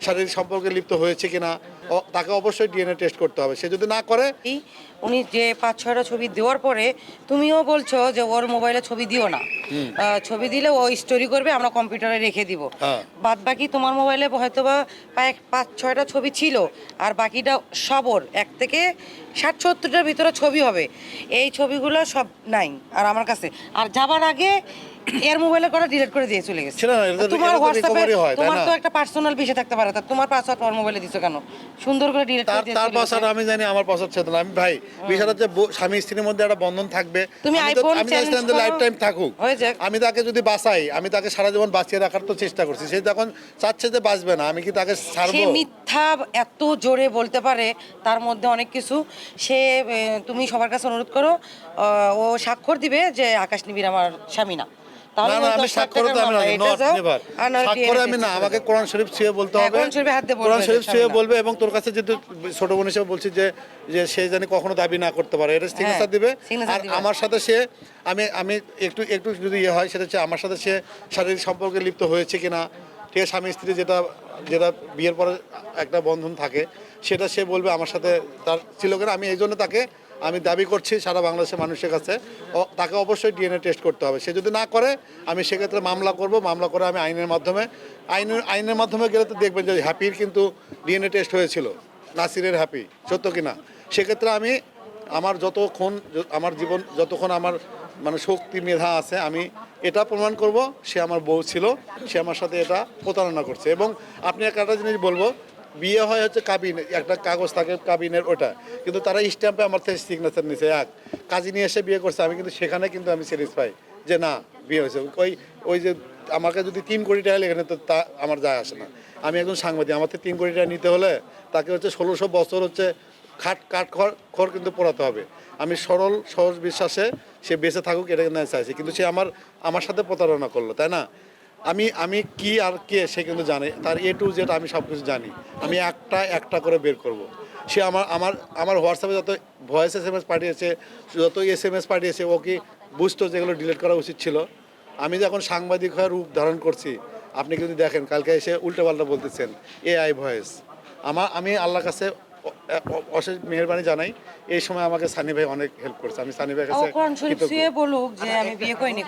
শারীরিক সম্পর্কে লিপ্ত হয়েছে কিনা তাকে অবশ্যই ডিএনএ টেস্ট করতে হবে। সে যদি না করে উনি যে পাঁচ ছয়টা ছবি দেওয়ার পরে তুমিও বলছো যে ওর মোবাইলে ছবি দিও না। ছবি দিলে ও স্টোরি করবে আমরা কম্পিউটারে রেখে দিব। হ্যাঁ। বাদ বাকি তোমার মোবাইলে হয়তো বা পাঁচ- পাঁচ ছয়টা ছবি ছিল আর বাকিটা সবর এক থেকে ষাট সত্তরটার ভিতরে ছবি হবে। এই ছবিগুলো সব নাই আর আমার কাছে। আর যাবার আগে এর মোবাইলে করে ডিলিট করে দিয়ে চলে গেছে। তোমার হোয়াটসঅ্যাপে হয়, তোমার তো একটা পার্সোনাল বিষয় থাকতে পারে তোমার পাসওয়ার্ড ওর মোবাইলে দিছো কেন? সুন্দর করে ডিলিট করে তার। পাশাটা আমি জানি আমার পাশার ছেলে না। আমি ভাই বিষয়টা যে স্বামী স্ত্রীর মধ্যে একটা বন্ধন থাকবে। তুমি তো- আমি challenge করো। লাইফ টাইম থাকুক। আমি তাকে যদি বাঁচাই আমি তাকে সারা জীবন বাঁচিয়ে রাখার তো চেষ্টা করছি। সে যখন চাচ্ছে যে বাঁচবে না আমি কি তাকে সে ছাড়বো মিথ্যা এত জোরে বলতে পারে তার মধ্যে অনেক কিছু। সে তুমি সবার কাছে অনুরোধ করো ও স্বাক্ষর দিবে যে আকাশ নিবির আমার স্বামী না। না না আমি স্বাক্ষর তো আমি মামলা, রাজি এটা নট নেভার। স্বাক্ষর আমি না আমাকে কোরআন শরীফ ছুঁয়ে বলতে হবে। কোরআন শরীফে হাত দিয়ে কোরআন শরীফ ছুঁয়ে বলবে এবং তোর কাছে যেহেতু ছোট বোন হিসেবে বলছি যে যে সে জানি কখনো দাবি না করতে পারে এটা সিগনেচার দিবে। আর আমার সাথে সে আমি আমি একটু একটু যদি ইয়ে হয় সেটা হচ্ছে আমার সাথে সে শারীরিক সম্পর্কে লিপ্ত হয়েছে কিনা ঠিক আছে স্বামী স্ত্রী যেটা যেটা বিয়ের পরে একটা বন্ধন থাকে সেটা সে বলবে আমার সাথে তার ছিল কিনা আমি এই জন্য তাকে আমি দাবি করছি সারা বাংলাদেশের মানুষের কাছে তাকে অবশ্যই ডিএনএ টেস্ট করতে হবে। সে যদি না করে, আমি সেক্ষেত্রে মামলা করব। মামলা করে আমি আইনের মাধ্যমে, আইনের আইনের মাধ্যমে গেলে তো দেখবেন যে হ্যাপির কিন্তু ডিএনএ টেস্ট হয়েছিল, নাসিরের হ্যাপি সত্য কিনা সেক্ষেত্রে আমি আমার যতক্ষণ আমার জীবন, যতক্ষণ আমার মানে শক্তি, মেধা আছে, আমি এটা প্রমাণ করব, সে আমার বউ ছিল, সে আমার সাথে এটা প্রতারণা করছে। এবং আপনি একটা জিনিস বলব বিয়ে হয় হচ্ছে কাবিন, একটা কাগজ থাকে কাবিনের ওটা। কিন্তু তারা স্ট্যাম্পে আমার থেকে সিগনেচার নিছে, এক। কাজী নিয়ে এসে বিয়ে করছে, আমি কিন্তু সেখানে কিন্তু আমি স্যাটিসফাই যে না, বিয়ে হয়েছে। ওই ওই যে আমাকে যদি তিন কোটি টাকা লেগে তো তা আমার যায় আসে না। আমি একজন সাংবাদিক, আমার থেকে তিন কোটি টাকা নিতে হলে তাকে হচ্ছে ষোলোশো বছর হচ্ছে খাট, কাঠ খড় খড় কিন্তু পড়াতে হবে। আমি সরল, সহজ বিশ্বাসে সে বেঁচে থাকুক, এটা না চাইছি। কিন্তু সে আমার আমার সাথে প্রতারণা করল, তাই না? আমি আমি কি আর কে সে কিন্তু জানে তার এ টু জেড আমি সব কিছু জানি। আমি একটা একটা করে বের করব। সে আমার আমার আমার হোয়াটসঅ্যাপে যত ভয়েস এস এম এস পাঠিয়েছে যত এস এম এস পাঠিয়েছে ও কি বুঝতো যেগুলো ডিলিট করা উচিত ছিল? আমি যখন সাংবাদিক হয়ে রূপ ধারণ করছি আপনি কিন্তু দেখেন কালকে এসে উল্টোপাল্টা বলতেছেন এ আই ভয়েস আমার আমি আল্লাহর কাছে অশেষ মেহরবানি জানাই। এই সময় আমাকে সানি ভাই অনেক হেল্প করছে। আমি সানি ও কাছে বলুক যে আমি বিয়ে করিনি।